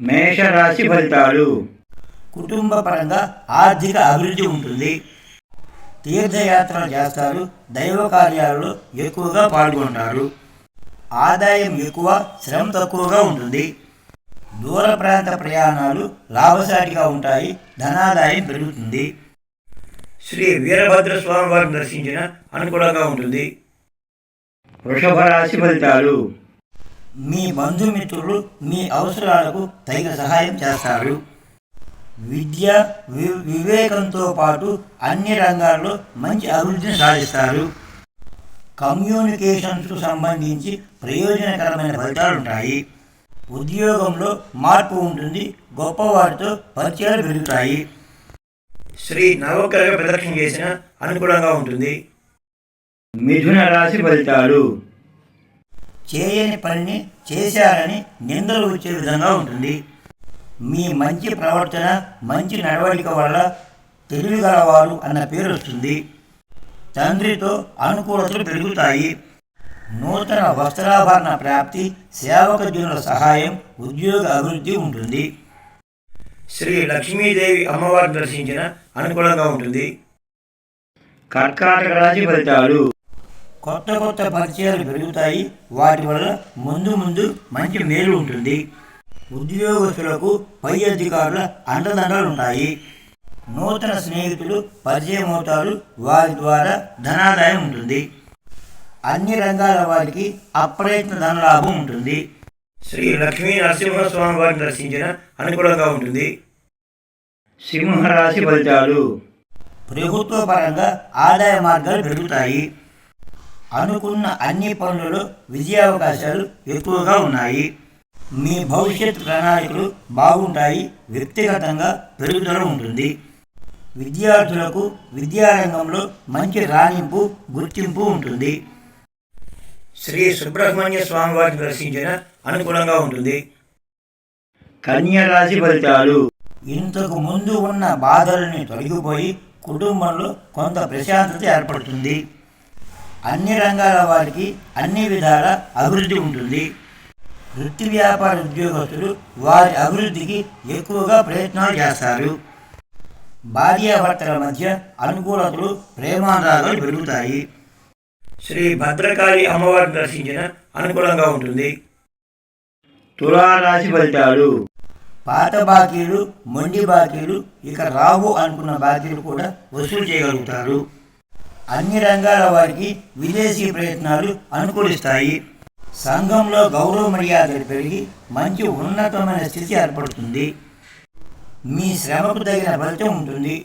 మేషరాశి ఫలితాలు. కుటుంబ పరంగా ఆర్థిక అభివృద్ధి ఉంటుంది. తీర్థయాత్రలు చేస్తారు. దైవ కార్యాలలో ఎక్కువగా పాల్గొంటారు. ఆదాయం ఎక్కువ శ్రమ తక్కువగా ఉంటుంది. దూర ప్రాంత ప్రయాణాలు లాభసాటిగా ఉంటాయి. ధనాదాయం పెరుగుతుంది. శ్రీ వీరభద్ర స్వామి వారిని దర్శించిన అనుకూలంగా ఉంటుంది. వృషభ రాశి ఫలితాలు. మీ బంధుమిత్రులు మీ అవసరాలకు తగిన సహాయం చేస్తారు. విద్య వి- వివేకంతో పాటు అన్ని రంగాల్లో మంచి అభివృద్ధిని సాధిస్తారు. కమ్యూనికేషన్స్కు సంబంధించి ప్రయోజనకరమైన ఫలితాలు ఉంటాయి. ఉద్యోగంలో మార్పు ఉంటుంది గొప్పవారితో పరిచయాలు పెరుగుతాయి. శ్రీ నవగ్రహ ప్రదక్షిణ చేసిన అనుకూలంగా ఉంటుంది. మిథున రాశి ఫలితాలు. చేయని పనిని చేశారని నిందలు వచ్చే విధంగా ఉంటుంది. మీ మంచి ప్రవర్తన మంచి నడవడిక వల్ల తెలివిగలవారు అన్న పేరు వస్తుంది. తండ్రితో అనుకూలతలు పెరుగుతాయి. నూతన వస్త్రాభరణ ప్రాప్తి సేవక జనుల సహాయం ఉద్యోగ అభివృద్ధి ఉంటుంది. శ్రీ లక్ష్మీదేవి అమ్మవారిని దర్శించిన అనుకూలంగా ఉంటుంది. కర్కాటక రాశి ఫలితాలు. కొత్త కొత్త పరిచయాలు పెరుగుతాయి. వాటి వల్ల ముందు ముందు మంచి మేలు ఉంటుంది. ఉద్యోగస్తులకు పై అధికారుల అండదండలు ఉన్నాయి నూతన స్నేహితులు పరిచయం అవుతారు. వారి ద్వారా ధనాదాయం ఉంటుంది. అన్ని రంగాల వారికి అప్రయత్న ధనలాభం ఉంటుంది. శ్రీ లక్ష్మీ నరసింహస్వామి వారిని దర్శించిన అనుకూలంగా ఉంటుంది. సింహరాశి ఫలితాలు. ప్రభుత్వ పరంగా ఆదాయ మార్గాలు పెరుగుతాయి. అనుకున్న అన్ని పనులలో విజయావకాశాలు ఎక్కువగా ఉన్నాయి. మీ భవిష్యత్ ప్రణాళికలు బాగుంటాయి వ్యక్తిగతంగా పెరుగుదల ఉంటుంది. విద్యార్థులకు విద్యారంగంలో మంచి రాణింపు గుర్తింపు ఉంటుంది. శ్రీ సుబ్రహ్మణ్య స్వామి వారిని దర్శించిన అనుకూలంగా ఉంటుంది. కన్య రాశి ఫలితాలు. ఇంతకు ముందు ఉన్న బాధలని తొలగిపోయి కుటుంబంలో కొంత ప్రశాంతత ఏర్పడుతుంది. అన్ని రంగాల వారికి అన్ని విధాల అభివృద్ధి ఉంటుంది. వృత్తి వ్యాపార ఉద్యోగస్తులు వారి అభివృద్ధికి ఎక్కువగా ప్రయత్నాలు చేస్తారు. భార్యాభర్తల మధ్య అనుకూలతలు ప్రేమానురాగాలు పెరుగుతాయి. శ్రీ భద్రకాళి అమ్మవారిని దర్శించిన అనుకూలంగా ఉంటుంది. తులారాశి ఫలితాలు. పాత బాకీలు మొండి బాకీలు ఇక రావు అనుకున్న బాకీలు కూడా వసూలు చేయగలుగుతారు. అన్ని రంగాల వారికి విదేశీ ప్రయత్నాలు అనుకూలిస్తాయి. సంఘంలో గౌరవ మర్యాదలు పెరిగి మంచి ఉన్నతమైన స్థితి ఏర్పడుతుంది. మీ శ్రమకు తగిన ఫలితం ఉంటుంది.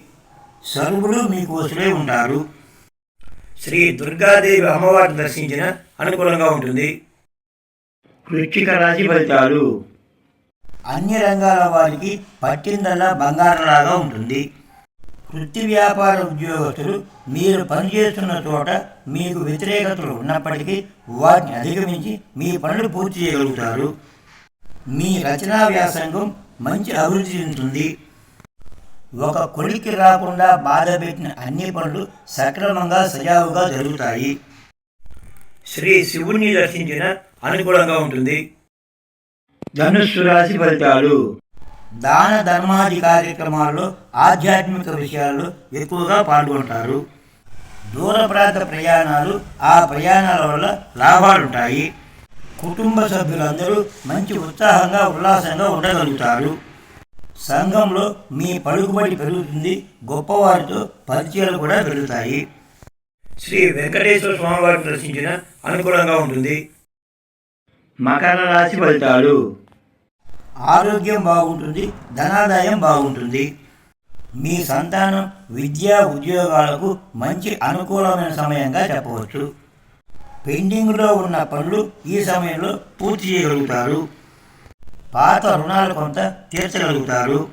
సరువులు మీకు వసూలే ఉంటారు. శ్రీ దుర్గాదేవి అమ్మవారిని దర్శించిన అనుకూలంగా ఉంటుంది. వృశ్చిక రాశి ఫలితాలు. అన్ని రంగాల వారికి పట్టిందల్లా బంగారంలాగా ఉంటుంది. వృత్తి వ్యాపార ఉద్యోగస్తులు మీరు పనిచేస్తున్న చోట మీకు వ్యతిరేకతలు ఉన్నప్పటికీ వాటిని అధిగమించి మీ పనులు పూర్తి చేయగలుగుతారు. మీ రచనా వ్యాసంగం మంచి అభివృద్ధి చెందుతుంది. ఒక కొలికి రాకుండా బాధ పెట్టిన అన్ని పనులు సక్రమంగా సజావుగా జరుగుతాయి. శ్రీ శివుణ్ణి దర్శించిన అనుకూలంగా ఉంటుంది. ధనుస్సు రాశి ఫలితాలు. దాన ధర్మాది కార్యక్రమాల్లో ఆధ్యాత్మిక విషయాల్లో ఎక్కువగా పాల్గొంటారు. దూర ప్రాంత ప్రయాణాలు ఆ ప్రయాణాల వల్ల లాభాలుంటాయి. కుటుంబ సభ్యులందరూ మంచి ఉత్సాహంగా ఉల్లాసంగా ఉండగలుగుతారు. సంఘంలో మీ పలుకుబడి పెరుగుతుంది గొప్పవారితో పరిచయాలు కూడా పెరుగుతాయి. శ్రీ వెంకటేశ్వర స్వామివారిని దర్శించిన అనుకూలంగా ఉంటుంది. మకర రాశి ఫలితాలు. ఆరోగ్యం బాగుంటుంది ధనాదాయం బాగుంటుంది. మీ సంతానం విద్యా ఉద్యోగాలకు మంచి అనుకూలమైన సమయంగా చెప్పవచ్చు. పెండింగ్లో ఉన్న పనులు ఈ సమయంలో పూర్తి చేయగలుగుతారు. పాత రుణాలు కొంత తీర్చగలుగుతారు.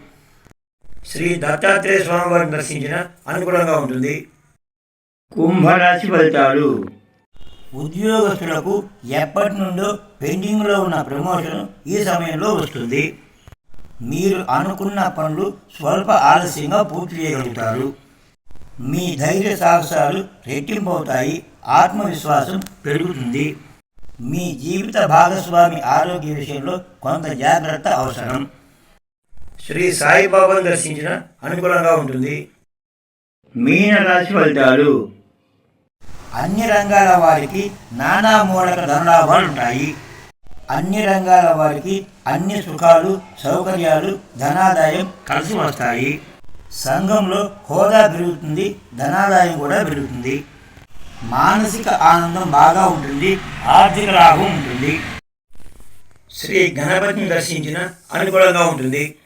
శ్రీ దత్తాత్రేయ స్వామివారిని దర్శించిన అనుకూలంగా ఉంటుంది. కుంభరాశి ఫలితాలు. ఉద్యోగస్తులకు ఎప్పటి నుండో పెండింగ్లో ఉన్న ప్రమోషన్ ఈ సమయంలో వస్తుంది. మీరు అనుకున్న పనులు స్వల్ప ఆలస్యంగా పూర్తి చేయగలుగుతారు. మీ ధైర్య సాహసాలు రెట్టింపు అవుతాయి ఆత్మవిశ్వాసం పెరుగుతుంది. మీ జీవిత భాగస్వామి ఆరోగ్య విషయంలో కొంత జాగ్రత్త అవసరం. శ్రీ సాయిబాబాను దర్శించిన అనుకూలంగా ఉంటుంది. మీన రాశి ఫలితాలు. అన్ని రంగాల వారికి నానా మూలక ధనలాభాలు ఉంటాయి. అన్ని రంగాల వారికి అన్ని సుఖాలు సౌకర్యాలు ధనాదాయం కలిసి వస్తాయి. సంఘంలో హోదా పెరుగుతుంది ధనాదాయం కూడా పెరుగుతుంది. మానసిక ఆనందం బాగా ఉంటుంది ఆర్థిక లాభం ఉంటుంది. శ్రీ గణపతిని దర్శించిన అనుకూలంగా ఉంటుంది.